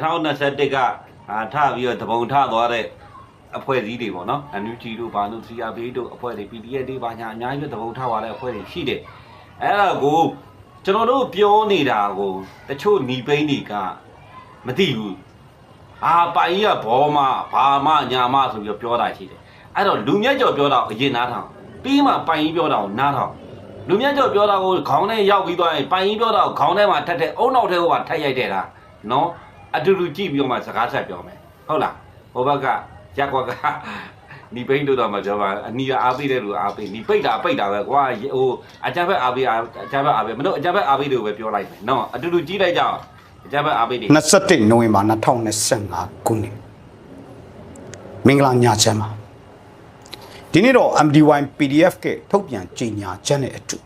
2021ကအာထပြီးတော့တပုံထသွားတဲ့အဖွဲ့အစည်းတွေပေါ့နော်အန်ယူဂျီတို့ဘာလို့ CRB တို့အဖွဲ့တွေ PDF တွေဘာညာအများကြီးပဲတပုံထသွားတဲ့အဖွဲ့တွေရှိတယ်အဲ့ဒါကိုကျွန်တော်တို့ပြောနေတာကိုတချို့หนีပိန်းတွေကမသိဘူးအာပိုင်ကြီးကဘောမဘာမညာမဆိုပြီးတော့ပြောတာရှိတယ်အဲ့တော့လူမြတ်ကျော်ပြောတာကိုအရင်နားထောင်ပြီးမှပိုင်ကြီးပြောတာကိုနားထောင်လူမြတ်ကျော်ပြောတာကိုခေါင်းထဲရောက်ပြီးသွားရင်ပိုင်ကြီးပြောတာကိုခေါင်းထဲမှာထက်တဲ့အုံနောက်ထဲကိုပါထက်ရိုက်တဲ့တာနော် အတူတူကြည့်ပြီးတော့မှစကားဆက်ပြောမယ်ဟုတ်လားဟိုဘက်ကရက်ကွက်ကနီပိန်းတို့တော့မပြောပါအနီးအားပေးတဲ့လူအားပေးနီပိတ်တာပိတ်တာပဲကွာဟိုအကြမ်းဖက်အားပေးအားအကြမ်းဖက်အားပေးမတို့အကြမ်းဖက်အားပေးတို့ပဲပြောလိုက်မယ်နော်အတူတူကြည့်လိုက်ကြအောင်အကြမ်းဖက်အားပေးတွေ21နိုဝင်ဘာ2025ခုနှစ်မင်္ဂလာညချမ်းပါဒီနေ့တော့ MDY PDF ကထုတ်ပြန်ကြေညာချက်နဲ့အတူ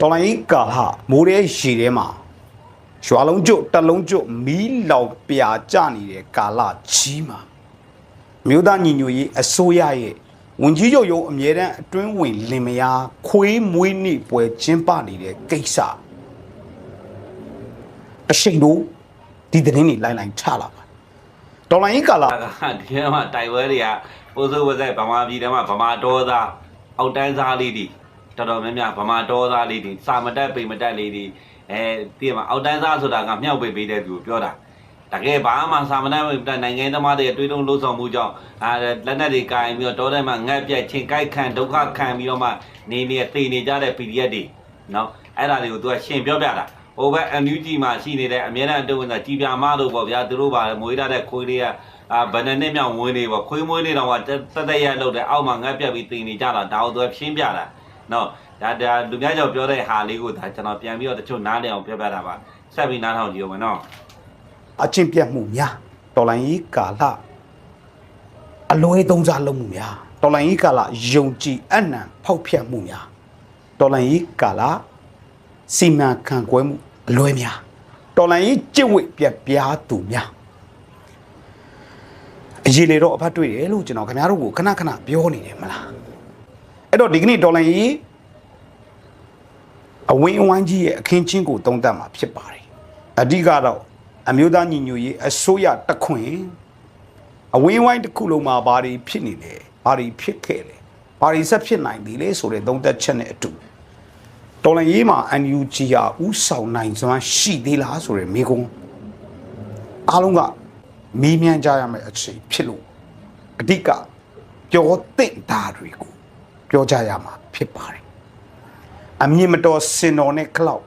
တော်လိုင်းကာလမိုးရဲရေထဲမှာ ရွာလုံးကျွတ်တက်လုံးကျွတ်မီးလောင်ပြာကျနေတဲ့ကာလကြီးမှာမြို့သားညီညွတ်ရေးအစိုးရရဲ့ဝန်ကြီးချုပ်ရုံးအမြဲတမ်းအတွင်းဝင်လင်မယားခွေးမွေးနေ့ပွဲကျင်းပနေတဲ့ကိစ္စအရှိန်တို့ဒီသတင်းတွေလိုက်လိုက်ချလာပါဒေါ်လာကြီးကာလာဒီထဲမှာတိုင်ဝဲတွေကပိုးစိုးဝဇက်ဗမာပြည်ထဲမှာဗမာတော်သားအောက်တန်းစားလေးတွေတော်တော်များများဗမာတော်သားလေးတွေစာမတက်ပိမတက်လေးတွေ အဲတည်မှာအောက်တန်းစားဆိုတာကမြောက်ပိပေးတဲ့သူကိုပြောတာတကယ်ဘာမှစာမတက်ပိမတက်နိုင်ငံသမားတွေအတွေးလုံးလို့ဆောင်မှုကြောင့်အာလက်နက်တွေကင်ပြီးတော့တောထဲမှာငတ်ပြက်ချင်းကြိုက်ခံဒုက္ခခံပြီးတော့မှနေနေသေနေကြတဲ့ PDF တွေနော်အဲ့ဒါတွေကိုသူကရှင်းပြောပြတာဟိုဘက် NUG မှာရှိနေတဲ့အမြဲတမ်းအတူဝင်တာကြည်ပြာမလို့ပေါ့ဗျာသူတို့ပါမွေးထားတဲ့ခွေးလေးကအာဗနနဲ့မြောင်ဝင်းနေပေါ့ခွေးမွေးနေတော့ကတက်တက်ရလောက်တဲ့အောက်မှာငတ်ပြက်ပြီးတင်နေကြတာဒါကိုသူကရှင်းပြတာ နော်ဒါဒါလူများကြောင့်ပြောတဲ့ဟာလေးကိုဒါကျွန်တော်ပြန်ပြီးတော့တချို့နားလည်အောင်ပြောပြတာပါဆက်ပြီးနားထောင်ကြည့်အောင်မယ်နော်အချင်းပြတ်မှုများဒေါ်လာကြီးကာလအလွဲသုံးစားလုပ်မှုများဒေါ်လာကြီးကာလယုံကြည်အနံဖောက်ဖျက်မှုများဒေါ်လာကြီးကာလစီမံခန့်ခွဲမှုအလွဲများဒေါ်လာကြီးကြစ်ဝိပြက်ပြားသူများအရေးလေတော့အဖတ်တွေ့တယ်လို့ကျွန်တော်ခင်ဗျားတို့ကိုခဏခဏပြောနေတယ်မလား အဲ့တော့ဒီကနေ့ဒေါ်လာကြီးအဝင်းအဝိုင်းကြီးရဲ့အခင်းချင်းကိုတုံးတက်မှာဖြစ်ပါတယ်အဓိကတော့အမျိုးသားညီညွတ်ရေးအစိုးရတခွင်အဝင်းဝိုင်းတစ်ခုလုံးမှာဘာတွေဖြစ်နေလဲဘာတွေဖြစ်ခဲ့လဲဘာတွေဆက်ဖြစ်နိုင်သေးလဲဆိုတဲ့သုံးသက်ချက်နဲ့အတူတော်လန်ရေးမှာ NUG ဟာဥဆောင်နိုင်စွမ်းရှိသေးလားဆိုတဲ့မိကုံးအားလုံးကမေးမြန်းကြရမယ့်အချိန်ဖြစ်လို့အဓိကပြောသင့်တာတွေကို ပြောကြရမှာဖြစ်ပါတယ်အမြင်မတော်စင်တော်နဲ့ခလောက်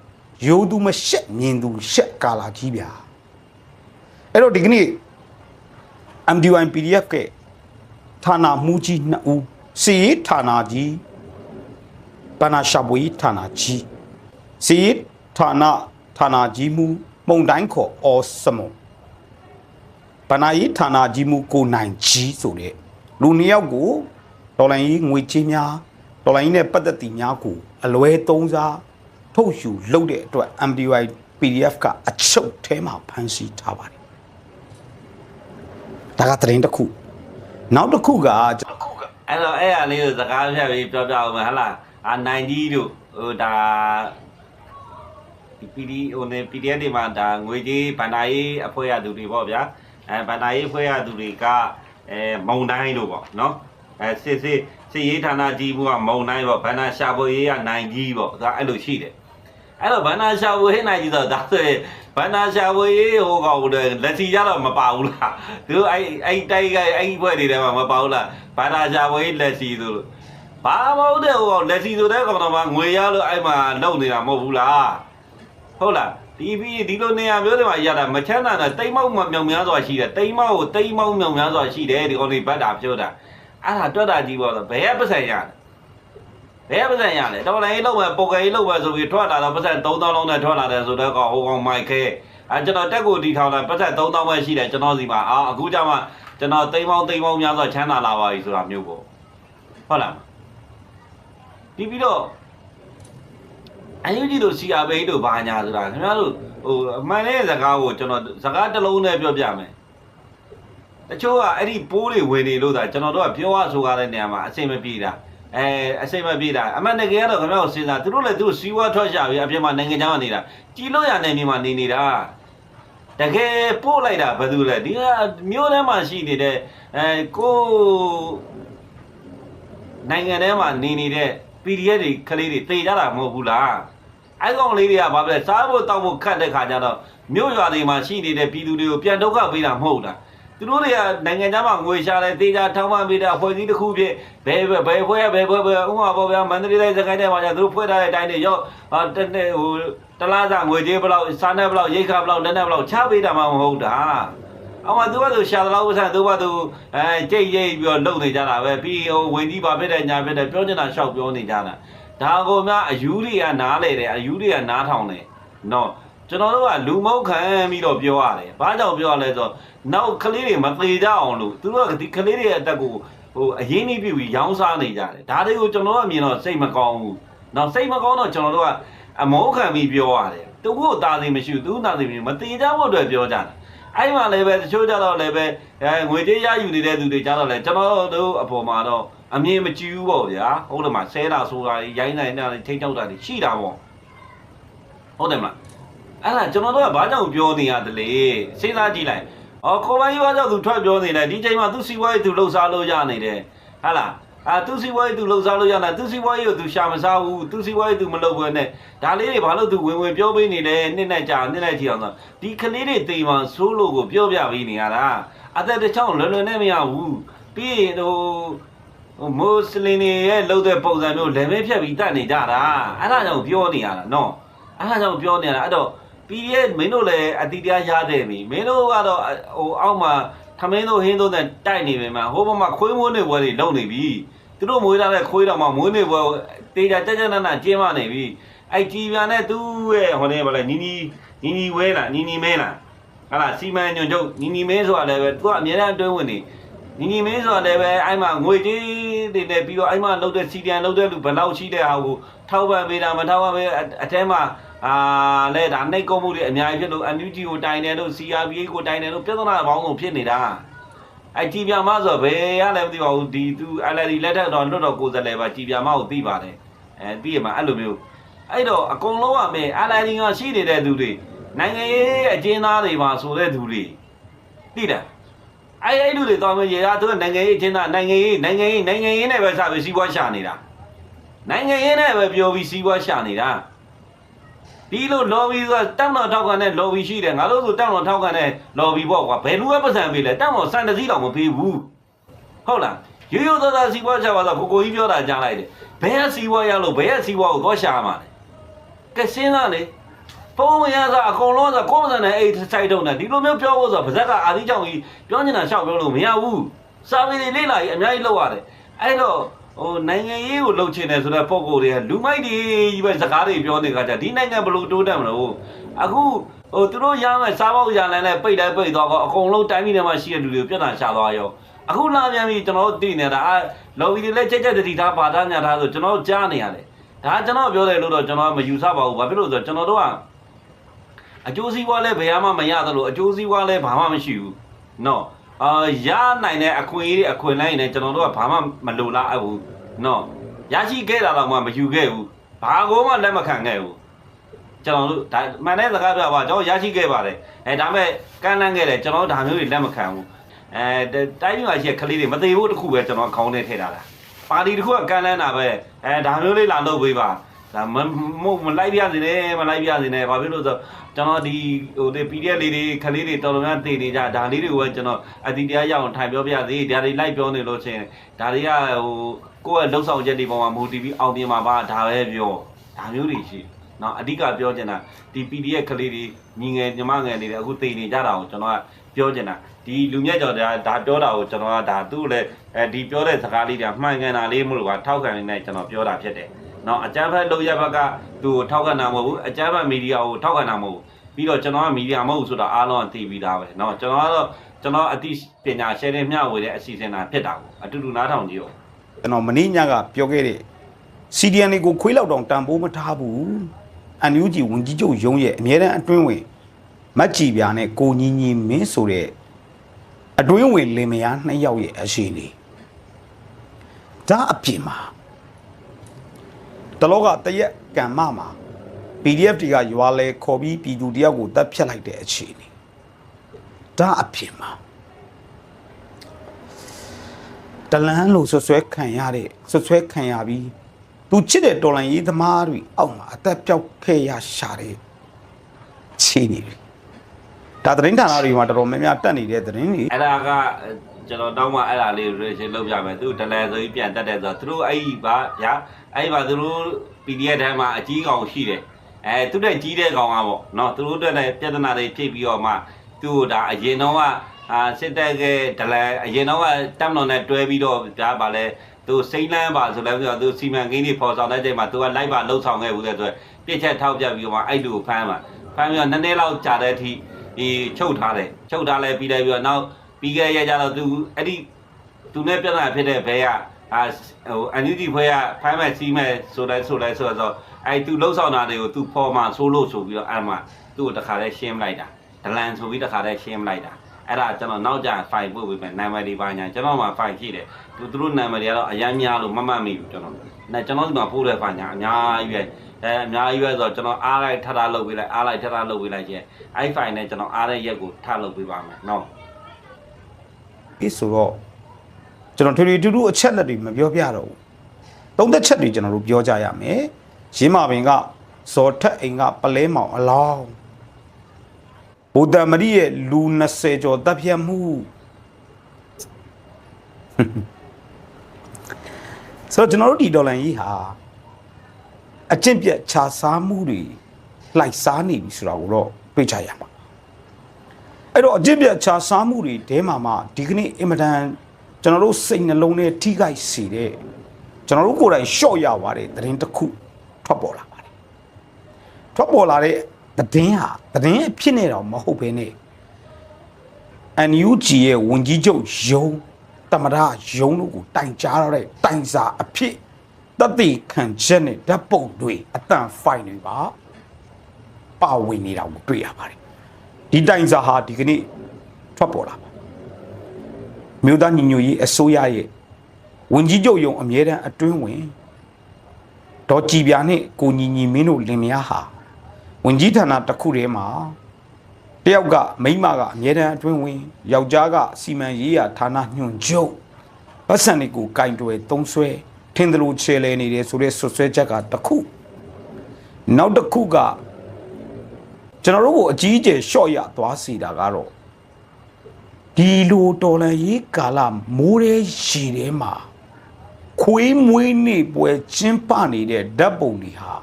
ရိုးသူမရှက်မြင်သူရှက်ကာလာကြီးဗျာအဲ့တော့ဒီကနေ့ MDY PDF ကဌာနမူကြီးနှစ်ဦးစီရေးဌာနကြီးပနာရှာပွေဌာနကြီးစီရေးဌာနဌာနကြီးမူမုံတိုင်းခေါ်အော်စမုံပနာရေးဌာနကြီးမူကိုနိုင်ကြီးဆိုတဲ့လူနှစ်ယောက်ကို ဒေါ်လာကြီးငွေချေးများဒေါ်လာကြီးနဲ့ပတ်သက်တည်များကိုအလွဲသုံးစားထုတ်ယူလုပ်တဲ့အတွက် MDY PDF ကအချုပ်ထဲမှာဖမ်းဆီးထားပါတယ်ဒါကသတင်းတစ်ခုနောက်တစ်ခုကကျွန်တော်အဲ့တော့အဲ့ဟာလေးကိုစကားဖြတ်ပြီးပြောပြအောင်မယ်ဟဟလားအာနိုင်ကြီးတို့ဟိုဒါဒီ PD ဟိုနေ PDF တွေမှာဒါငွေကြီးဗန္ဒာရေးအဖွဲ့ရသူတွေပေါ့ဗျာအဲဗန္ဒာရေးအဖွဲ့ရသူတွေကအဲမုံတိုင်းတို့ပေါ့နော် အဲစစ်စစ်စစ်ရေးဌာနကြီးဘူးကမုံတိုင်းပေါ့ဗန္ဒာရှာဖွေရေးကနိုင်ကြီးပေါ့ဒါအဲ့လိုရှိတယ်အဲ့တော့ဗန္ဒာရှာဖွေရေးနိုင်ကြီးဆိုတော့ဒါဆိုရင်ဗန္ဒာရှာဖွေရေးဟိုကောင်ဟိုလက်စီကြတော့မပါဘူးလားသူအဲ့အဲ့တိုက်ကအဲ့ဘွဲတွေထဲမှာမပါဘူးလားဗန္ဒာရှာဖွေရေးလက်စီဆိုလို့ဘာမဟုတ်တဲ့ဟိုကောင်လက်စီဆိုတဲ့ကောင်တော့မှငွေရလို့အဲ့မှာလုံနေတာမဟုတ်ဘူးလားဟုတ်လားဒီပြီးဒီလိုနေရာမျိုးတွေမှာရတာမချမ်းသာတဲ့တိမ်မောက်မြောင်များစွာရှိတယ်တိမ်မောက်ကိုတိမ်မောက်မြောင်များစွာရှိတယ်ဒီကောင်တွေဘတ်တာပြောတာ အဲ့ဒါတွက်တာကြီးပေါ့ဆိုဘယ်ရပတ်စံရလဲဘယ်ရပတ်စံရလဲတော်လိုင်းလောက်ပဲပုံကလေးလောက်ပဲဆိုပြီးထွက်လာတော့ပတ်စံ3000လုံးနဲ့ထွက်လာတယ်ဆိုတော့ကောင်ဟိုကောင်မိုက်ခဲအဲကျွန်တော်တက်ကိုတီထောင်တာပတ်စံ3000ပဲရှိတယ်ကျွန်တော်စီမှာအာအခုကျမှကျွန်တော်တိမ်မောက်တိမ်မောက်များစွာချမ်းသာလာပါပြီဆိုတာမျိုးပေါ့ဟုတ်လားပြီးပြီးတော့အယူကြီးတို့စီအာဘေးတို့ဘာညာဆိုတာခင်ဗျားတို့ဟိုအမှန်တဲ့စကားကိုကျွန်တော်စကားတစ်လုံးနဲ့ပြောပြမယ် တချို့ကအဲ့ဒီပိုးတွေဝင်နေလို့သာကျွန်တော်တို့ကပြောရဆိုရတဲ့နေရာမှာအစိမ့်မပြေတာအဲအစိမ့်မပြေတာအမှန်တကယ်ကတော့ခင်ဗျားတို့စဉ်းစားသူတို့လည်းသူတို့စီးဝါထွက်ရှာပြီးအပြင်မှာနိုင်ငံခြားမှာနေတာကြည်လို့ရနေမြေမှာနေနေတာတကယ်ပို့လိုက်တာဘယ်သူလဲဒီကမျိုးထဲမှာရှိနေတဲ့အဲကိုနိုင်ငံထဲမှာနေနေတဲ့ PDF တွေကလေးတွေတေကြတာမဟုတ်ဘူးလားအဲကောင်လေးတွေကဘာပဲစားဖို့တောက်ဖို့ခတ်တဲ့ခါကျတော့မြို့ရွာတွေမှာရှိနေတဲ့ပြည်သူတွေကိုပြန်ဒုက္ခပေးတာမဟုတ်လား သူတို့တွေကနိုင်ငံခြားမှာငွေရှာတယ်တေချာထောင်းပံ့ပေးတာအဖွဲ့အစည်းတစ်ခုဖြစ်ဘယ်ဘယ်ဘယ်ဖွဲ့ဘယ်ဖွဲ့ဘယ်ဥမာပေါ်ဗျာမန္တလေးတိုင်းစကိုင်းတိုင်းမှာကျသူတို့ဖွဲ့ထားတဲ့အတိုင်းတွေရောဟာတနေ့ဟိုတလားစာငွေကြေးဘယ်လောက်စားနေဘယ်လောက်ရိတ်ခါဘယ်လောက်လက်နဲ့ဘယ်လောက်ချပေးတာမှမဟုတ်တာအောင်မသူကသူရှာတယ်လို့ဆက်သူကသူအဲကြိတ်ရိတ်ပြီးတော့လုံနေကြတာပဲပြီးဟိုဝင်ကြီးပါဖြစ်တဲ့ညာဖြစ်တဲ့ပြောနေတာရှောက်ပြောနေကြတာဒါကိုများအယူတွေကနားလေတယ်အယူတွေကနားထောင်တယ်နော် ကျွန်တော်တို့ကလူမုတ်ခံပြီးတော့ပြောရတယ်။ဘာကြောင့်ပြောရလဲဆိုတော့နောက်ကလေးတွေမသေးကြအောင်လို့သူတို့ကဒီကလေးတွေရဲ့အသက်ကိုဟိုအရင်ကြီးပြပြီးရောင်းစားနေကြတယ်။ဒါတွေကိုကျွန်တော်တို့အမြင်တော့စိတ်မကောင်းဘူး။နောက်စိတ်မကောင်းတော့ကျွန်တော်တို့ကအမောခံပြီးပြောရတယ်။သူကတာသိမရှိဘူးသူနာသိမရှိဘူးမသေးကြဖို့အတွက်ပြောကြတာ။အဲ့မှာလည်းပဲတချို့ကြတော့လည်းပဲအဲငွေကြေးရယူနေတဲ့သူတွေကြတော့လည်းကျွန်တော်တို့အပေါ်မှာတော့အမြင်မကြည့်ဘူးပေါ့ဗျာ။ဟုတ်တယ်မှာဆဲတာဆိုတာရိုင်းနိုင်တာထိတ်ချောက်တာတွေရှိတာပေါ့။ဟုတ်တယ်မလား။ အဲ့ဒါကျွန်တော်တို့ကဘာကြောင့်ပြောနေရတယ်လေစဉ်းစားကြည့်လိုက်အော်ခေါ်ပိုင်းဘာကြောင့်သူထွက်ပြောနေလဲဒီချိန်မှာသူစီးပွားရေးသူလှုပ်ရှားလို့ရနေတယ်ဟာလားအာသူစီးပွားရေးသူလှုပ်ရှားလို့ရတာသူစီးပွားရေးကိုသူရှာမစားဘူးသူစီးပွားရေးသူမလုပ်ဘဲနဲ့ဒါလေးတွေဘာလို့သူဝင်ဝင်ပြောပေးနေလဲနှစ်နဲ့ကြာနှစ်နဲ့ကြည့်အောင်ဆိုဒီကလေးတွေတိမ်မှဆိုးလို့ကိုပြောပြပေးနေရတာအသက်တစ်ချောင်းလွယ်လွယ်နဲ့မရဘူးပြီးရင်ဟိုဟိုမွတ်စလင်တွေရဲ့လှုပ်တဲ့ပုံစံမျိုးလည်းမဲဖြတ်ပြီးတတ်နေကြတာအဲ့ဒါကြောင့်ပြောနေရတာနော်အဲ့ဒါကြောင့်ပြောနေရတာအဲ့တော့ PDF မင်းတို့လည်းအတိတရားရတဲ့ပြီမင်းတို့ကတော့ဟိုအောက်မှာခမင်းတို့ဟင်းတို့နဲ့တိုက်နေပြီမှာဟိုဘက်မှာခွေးမွေးနေပွဲတွေလုံနေပြီသူတို့မွေးလာတဲ့ခွေးတော်မှာမွေးနေပွဲတေးကြကြကြနနကျင်းမနေပြီအဲ့ကြည်ပြန်တဲ့သူ့ရဲ့ဟိုနေပါလေနီနီနီနီဝဲလားနီနီမဲလားဟာလားစီမံညွန်ချုပ်နီနီမဲဆိုတာလည်းပဲသူကအများအားအတွင်းဝင်နေနီနီမဲဆိုတာလည်းပဲအဲ့မှာငွေကြေးတွေနဲ့ပြီးတော့အဲ့မှာလှုပ်တဲ့စီတန်လှုပ်တဲ့လူဘယ်လောက်ရှိတဲ့ဟာကိုထောက်ပံ့ပေးတာမထောက်ပံ့ပေးအထဲမှာ အာလဲဒါနှိတ်ကုံမှုတွေအများကြီးဖြစ်လို့ NUG ကိုတိုင်တယ်လို့ CRPA ကိုတိုင်တယ်လို့ပြဿနာအပေါင်းစုံဖြစ်နေတာအဲ့ကြည်ပြမဆိုဘယ်ရလဲမသိပါဘူးဒီသူ LRD လက်ထက်တော့လွတ်တော်ကိုယ်စားလှယ်ပါကြည်ပြမကိုသိပါတယ်အဲသိရမှာအဲ့လိုမျိုးအဲ့တော့အကုန်လုံးကမဲ LRD ကရှိနေတဲ့သူတွေနိုင်ငံရေးအကျဉ်းသားတွေပါဆိုတဲ့သူတွေသိတယ်အဲ့အဲ့လူတွေတော့မရေရသူကနိုင်ငံရေးအကျဉ်းသားနိုင်ငံရေးနိုင်ငံရေးနိုင်ငံရေးနဲ့ပဲစပြီးစီးပွားရှာနေတာနိုင်ငံရေးနဲ့ပဲပြောပြီးစီးပွားရှာနေတာ ဒီလို lobby ဆိုတာတောင်းတော်ထောက်ခံတဲ့ lobby ရှိတယ်ငါတို့ဆိုတောင်းတော်ထောက်ခံတဲ့ lobby ပေါ့ကွာဘယ်လူကပတ်စံပေးလဲတောင်းတော်စံတစည်းတော်မပေးဘူးဟုတ်လားရိုးရိုးသားသားစီးပွားချပါတော့ကိုကိုကြီးပြောတာကြားလိုက်တယ်ဘယ်ကစီးပွားရလို့ဘယ်ကစီးပွားကိုတော့ရှာမှာလဲကဲစဉ်းစားလေပုံမရစားအကုန်လုံးဆိုကိုမစံနဲ့အဲ့စိုက်တုံးတယ်ဒီလိုမျိုးပြောဖို့ဆိုပါဇက်ကအာသီးကြောင့်ကြီးပြောနေတာရှောက်ပြောလို့မရဘူးစာပေတွေလေးလာကြီးအများကြီးလောက်ရတယ်အဲ့တော့ ဟိုနိုင်ငံရေးကိုလှုပ်ချင်တယ်ဆိုတော့ပုံကိုယ်တွေကလူမိုက်တွေကြီးပဲစကားတွေပြောနေကြကြဒီနိုင်ငံဘယ်လို့တိုးတက်မလို့အခုဟိုသူတို့ရမယ်စားပေါက်ရလန်းနဲ့ပိတ်တိုင်းပိတ်သွားတော့အကုန်လုံးတိုင်းပြည်ထဲမှာရှိတဲ့လူတွေကိုပြဿနာရှာသွားရောအခုလာပြန်ပြီကျွန်တော်တို့သိနေတာအဲလော်ဘီတွေလည်းကြက်ကြက်တတိထားပါသားညာထားဆိုကျွန်တော်ကြားနေရတယ်ဒါကျွန်တော်ပြောတယ်လို့တော့ကျွန်တော်မယူဆပါဘူးဘာဖြစ်လို့လဲဆိုတော့ကျွန်တော်တို့ကအကျိုးစီးပွားလည်းဘယ်မှမရသလိုအကျိုးစီးပွားလည်းဘာမှမရှိဘူးနော် အာရနိုင်တဲ့အခွင့်အရေးတွေအခွင့်အလမ်းတွေနဲ့ကျွန်တော်တို့ကဘာမှမလိုလားအပ်ဘူးနော်ရရှိခဲ့တာတော့မှမယူခဲ့ဘူးဘာကိုမှလက်မခံခဲ့ဘူးကျွန်တော်တို့ဒါမှန်တဲ့စကားပြောပါကျွန်တော်ရရှိခဲ့ပါတယ်အဲဒါပေမဲ့ကန့်လန့်ခဲ့တယ်ကျွန်တော်ဒါမျိုးတွေလက်မခံဘူးအဲတိုင်းပြည်မှာရှိတဲ့ကလေးတွေမသေးဘူးတခုပဲကျွန်တော်ခေါင်းထဲထည့်ထားတာပါတီတခုကကန့်လန့်တာပဲအဲဒါမျိုးလေးလာလုပ်ပေးပါ ဒါမမမလိုက်ပြစေနဲ့မလိုက်ပြစေနဲ့ဘာဖြစ်လို့လဲဆိုတော့ကျွန်တော်ဒီဟိုဒီ PDF လေးတွေခလေးတွေတော်တော်များတည်နေကြဒါလေးတွေကိုပဲကျွန်တော်အတိတရားရအောင်ထိုင်ပြောပြစေဒါတွေလိုက်ပြောနေလို့ချင်းဒါတွေကဟိုကိုယ့်ရဲ့လှုပ်ဆောင်ချက်တွေပေါ်မှာ motive အောင်ပြင်မှာပါဒါပဲပြောဒါမျိုးတွေရှိနော်အဓိကပြောချင်တာဒီ PDF ခလေးတွေညီငယ်ညီမငယ်တွေလည်းအခုတည်နေကြတာကိုကျွန်တော်ကပြောချင်တာဒီလူမြတ်ကျော်ဒါဒါပြောတာကိုကျွန်တော်ကဒါသူ့လည်းအဲဒီပြောတဲ့စကားလေးတွေမှန်ကန်တာလေးမလို့ကထောက်ခံနေကျွန်တော်ပြောတာဖြစ်တယ် နော်အကြမ်းဖက်လုပ်ရဘက်ကသူ့ကိုထောက်ခံတာမဟုတ်ဘူးအကြမ်းဖက်မီဒီယာကိုထောက်ခံတာမဟုတ်ဘူးပြီးတော့ကျွန်တော်ကမီဒီယာမဟုတ်ဘူးဆိုတာအားလုံးကသိပြီးသားပဲနော်ကျွန်တော်ကတော့ကျွန်တော်အသိပညာ share တဲ့မျှဝေတဲ့အစီအစဉ်တာဖြစ်တာကိုအတူတူနားထောင်ကြည့်အောင်ကျွန်တော်မင်းညကပြောခဲ့တဲ့ CDN ကိုခွေးလောက်တောင်တန်ဖိုးမထားဘူး NUG ဝန်ကြီးချုပ်ရုံးရဲ့အမြဲတမ်းအတွင်းဝင်မတ်ကြည်ပြာနဲ့ကိုညီညီမင်းဆိုတဲ့အတွင်းဝင်လင်မယားနှစ်ယောက်ရဲ့အရှိနေဒါအပြင်မှာ တလောကတရက်ကံမမှာ PDF တွေကရွာလဲခေါ်ပြီးပြည်သူတယောက်ကိုတပ်ဖြတ်လိုက်တဲ့အခြေအနေဒါအဖြစ်မှာတလန်းလို့ဆွဆွဲခံရတဲ့ဆွဆွဲခံရပြီးသူချစ်တဲ့တော်လန်ရေးသမားတွေအောက်မှာအသက်ပြောက်ခဲ့ရရှာတဲ့ချီနေပြီဒါသတင်းဌာနတွေမှာတော်တော်များများတက်နေတဲ့သတင်းတွေအဲ့ဒါက ကျွန်တော်တောင်းမှအဲ့ဒါလေး relation လုပ်ပြမယ်သူဒလဲဆိုပြီးပြန်တက်တယ်ဆိုတော့သူတို့အဲ့ဒီပါဗျာအဲ့ဒီမှာသူတို့ PDF ထဲမှာအကြီးကောင်ရှိတယ်အဲသူတဲ့ကြီးတဲ့ကောင်ကပေါ့နော်သူတို့အတွက်လည်းပြဿနာတွေဖြစ်ပြီးတော့မှသူ့ဒါအရင်တော့ကအာစစ်တပ်ကဒလဲအရင်တော့ကတက်မတော်နဲ့တွဲပြီးတော့ဗျာဗာလဲသူစိမ့်လန်းပါဆိုလဲပြီးတော့သူစီမံကိန်းတွေပေါ်ဆောင်တဲ့ချိန်မှာသူကလိုက်ပါလှုပ်ဆောင်ခဲ့ဘူးတဲ့ဆိုပြစ်ချက်ထောက်ပြပြီးတော့မှအဲ့လူကိုဖမ်းပါဖမ်းပြီးတော့နည်းနည်းလောက်ကြာတဲ့အထိဒီချုပ်ထားတယ်ချုပ်ထားလဲပြီးလိုက်ပြီးတော့နောက် ပြီးခဲ့ရကြတော့သူအဲ့ဒီသူနဲ့ပြဿနာဖြစ်တဲ့ဘဲကအာဟိုအန်ယူဂျီဖွဲကဖမ်းမဲ့စီးမဲ့ဆိုလဲဆိုလဲဆိုတော့အဲ့သူလှုပ်ဆောင်တာတွေကိုသူဖော်မှဆိုလို့ဆိုပြီးတော့အဲ့မှာသူ့ကိုတခါလဲရှင်းမလိုက်တာဒလန်ဆိုပြီးတခါလဲရှင်းမလိုက်တာအဲ့ဒါကျွန်တော်နောက်ကြဖိုင်ပို့ပေးမယ်နာမည်တွေပါညာကျွန်တော်မှာဖိုင်ရှိတယ်သူသူတို့နာမည်တွေကတော့အများများလို့မမှတ်မိဘူးကျွန်တော်နဲ့ကျွန်တော်ဒီမှာပို့တဲ့ဖိုင်ညာအများကြီးပဲအဲအများကြီးပဲဆိုတော့ကျွန်တော်အားလိုက်ထထလုပ်ပေးလိုက်အားလိုက်ထထလုပ်ပေးလိုက်ချင်းအဲ့ဖိုင်နဲ့ကျွန်တော်အားတဲ့ရက်ကိုထလုပ်ပေးပါမယ်နော် ဒီဆိုတော့ကျွန်တော်ထွေထွေတူတူအချက်လက်တွေမပြောပြတော့ဘူးသုံးသက်ချက်တွေကျွန်တော်တို့ပြောကြရမယ်ရင်းမာပင်ကဇော်ထက်အိမ်ကပလဲမောင်အလောင်းဘုဒ္ဓမရီရဲ့လူ20ကျော်တပ်ဖြတ်မှုဆိုတော့ကျွန်တော်တို့ဒီဒေါ်လာကြီးဟာအကျင့်ပြတ်ခြားစားမှုတွေလိုက်စားနေပြီဆိုတာကိုတော့တွေ့ကြရမှာ အဲ့တော့အကျင့်ပြတ်ခြားစားမှုတွေတဲမှာမှဒီကနေ့အင်မတန်ကျွန်တော်တို့စိတ်နှလုံးနဲ့ထိခိုက်စေတဲ့ကျွန်တော်တို့ကိုယ်တိုင်ရှော့ရသွားတဲ့သတင်းတစ်ခုထွက်ပေါ်လာပါတယ်ထွက်ပေါ်လာတဲ့သတင်းဟာသတင်းအဖြစ်နေတော့မဟုတ်ဘဲနဲ့ NUG ရဲ့ဝန်ကြီးချုပ်ယုံတမရယုံတို့ကိုတိုင်ကြားရတဲ့တိုင်စာအဖြစ်တတိခံချက်နဲ့ဓာတ်ပုံတွေအတန်ဖိုင်တွေပါပါဝင်နေတာကိုတွေ့ရပါတယ် ဒီတိုင်စာဟာဒီကနေ့ထွက်ပေါ်လာပါမြို့သားညီညွတ်ရေးအစိုးရရဲ့ဝင်ကြီးချုပ်ယုံအမြဲတမ်းအတွင်းဝင်ဒေါ်ကြည်ပြာနဲ့ကိုညီညီမင်းတို့လင်မယားဟာဝင်ကြီးဌာနတစ်ခုထဲမှာတယောက်ကမိန်းမကအမြဲတမ်းအတွင်းဝင်ယောက်ျားကစီမံရေးရာဌာနညွှန်ချုပ်ပတ်စံတွေကိုကင်တွယ်သုံးဆွဲထင်းတယ်လို့ချဲလဲနေတယ်ဆိုတဲ့ဆွဆွဲချက်ကတစ်ခုနောက်တစ်ခုက ကျွန်တော်တို့ကိုအကြီးအကျယ်ရှော့ရသွားစီတာကတော့ဒီလိုတော်လန်ရေးကာလမိုးရဲရှည်ထဲမှာခွေးမွေးနေပွဲကျင်းပနေတဲ့ဓာတ်ပုံတွေဟာ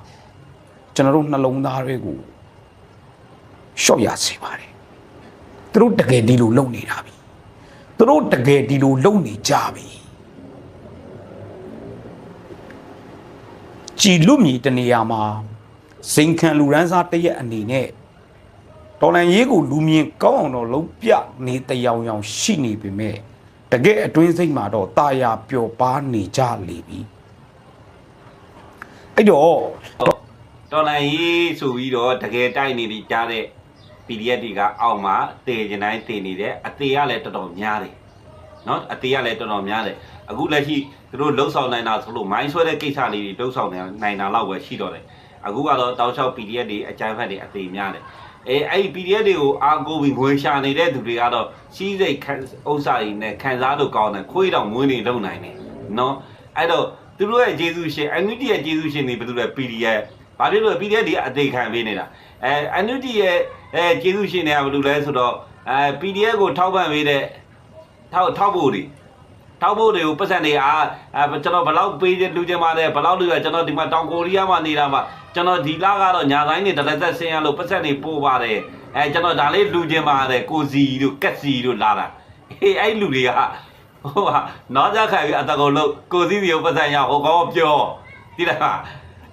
ကျွန်တော်တို့နှလုံးသားတွေကိုရှော့ရစေပါတယ်သူတို့တကယ်ဒီလိုလုပ်နေတာပြီသူတို့တကယ်ဒီလိုလုပ်နေကြပြီကြည်လွတ်မြည်တနေရာမှာစိန်ခံလူရန်စားတရက်အနေနဲ့ တော်လန်ရေးကိုလူမြင်ကောင်းအောင်တော့လုံးပြနေတယောင်ယောင်ရှိနေပေမဲ့တကယ်အတွင်းစိတ်မှာတော့ตาရပျော်ပါနေကြလေပြီအဲ့တော့တော်လန်ရေးဆိုပြီးတော့တကယ်တိုက်နေပြီးကြားတဲ့ PDF တွေကအောက်မှာတေကျင်တိုင်းတေနေတယ်အသေးကလည်းတော်တော်များတယ်နော်အသေးကလည်းတော်တော်များတယ်အခုလက်ရှိသူတို့လှုပ်ဆောင်နိုင်တာဆိုလို့မိုင်းဆွဲတဲ့ကိစ္စလေးတွေလှုပ်ဆောင်နိုင်တာလောက်ပဲရှိတော့တယ်အခုကတော့တောက်လျှောက် PDF တွေအကြမ်းဖက်တွေအသေးများတယ် အဲအဲ့ဒီ PDF တွေကိုအာကိုပြီးငွေရှာနေတဲ့သူတွေကတော့စီးစိတ်ခံဥစ္စာတွေနဲ့ခံစားလို့ကောင်းတယ်ခွေးတောင်မွေးနေလုံနိုင်တယ်နော်အဲ့တော့သူတို့ရဲ့ဂျေစုရှင်အန်ယူတီရဲ့ဂျေစုရှင်တွေဘယ်သူလဲ PDF ဘာဖြစ်လို့ PDF တွေအသေးခံပေးနေတာအဲအန်ယူတီရဲ့အဲဂျေစုရှင်တွေကဘယ်လိုလဲဆိုတော့အဲ PDF ကိုထောက်ပံ့ပေးတဲ့ထောက်ထောက်ဖို့တွေထောက်ဖို့တွေကိုပတ်စံတွေအားအဲကျွန်တော်ဘယ်လောက်ပေးတဲ့လူချင်းပါတယ်ဘယ်လောက်လူရကျွန်တော်ဒီမှာတောင်ကိုရီးယားမှာနေတာမှာ ကျွန်တော်ဒီလကတော့ညာတိုင်းနေတလက်သက်ဆင်းရလို့ပတ်စံတွေပို့ပါတယ်အဲကျွန်တော်ဒါလေးလူချင်းပါတယ်ကိုစီတို့ကက်စီတို့လာတာအေးအဲ့လူတွေကဟိုဟာနောက်ကြခိုင်ပြီးအတကုံလို့ကိုစီစီကိုပတ်စံရဟိုကောပြောဒီလား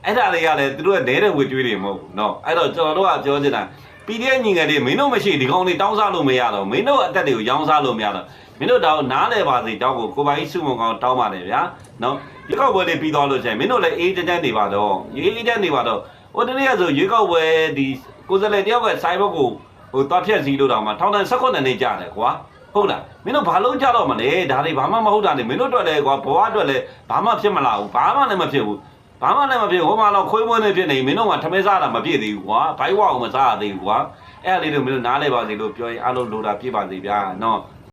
အဲ့ဒါတွေကလည်းသူတို့ကနဲတဲ့ဝေကျွေးတွေမဟုတ်ဘူးเนาะအဲ့တော့ကျွန်တော်တို့ကပြောချင်တာ PDF ညီငယ်တွေမင်းတို့မရှိဒီကောင်တွေတောင်းစားလို့မရတော့မင်းတို့အသက်တွေကိုရောင်းစားလို့မရတော့ မင်းတို့တော့နားလဲပါစေတောင်းကိုကိုပိုင်စုမုံကောင်တောင်းပါတယ်ဗျာနော်ရွေးကောက်ပွဲလေးပြီးသွားလို့ရှိရင်မင်းတို့လည်းအေးကြမ်းကြမ်းနေပါတော့အေးအေးကြမ်းနေပါတော့ဟိုတနေ့ကဆိုရွေးကောက်ပွဲဒီကိုယ်စလဲတယောက်ကစိုင်းဘက်ကိုဟိုသွားဖြက်စီလို့တော့မှထောင်တန်း16နှစ်နေကြတယ်ကွာဟုတ်လားမင်းတို့ဘာလို့ကြတော့မလဲဒါတွေဘာမှမဟုတ်တာနေမင်းတို့အတွက်လည်းကွာဘဝအတွက်လည်းဘာမှဖြစ်မလာဘူးဘာမှလည်းမဖြစ်ဘူးဘာမှလည်းမဖြစ်ဟိုမှာတော့ခွေးမွေးနေဖြစ်နေမင်းတို့ကထမဲစားတာမပြည့်သေးဘူးကွာဘိုက်ဝအောင်မစားရသေးဘူးကွာအဲ့ဒါလေးတို့မင်းတို့နားလဲပါစေလို့ပြောရင်အားလုံးလိုတာပြည့်ပါစေဗျာနော်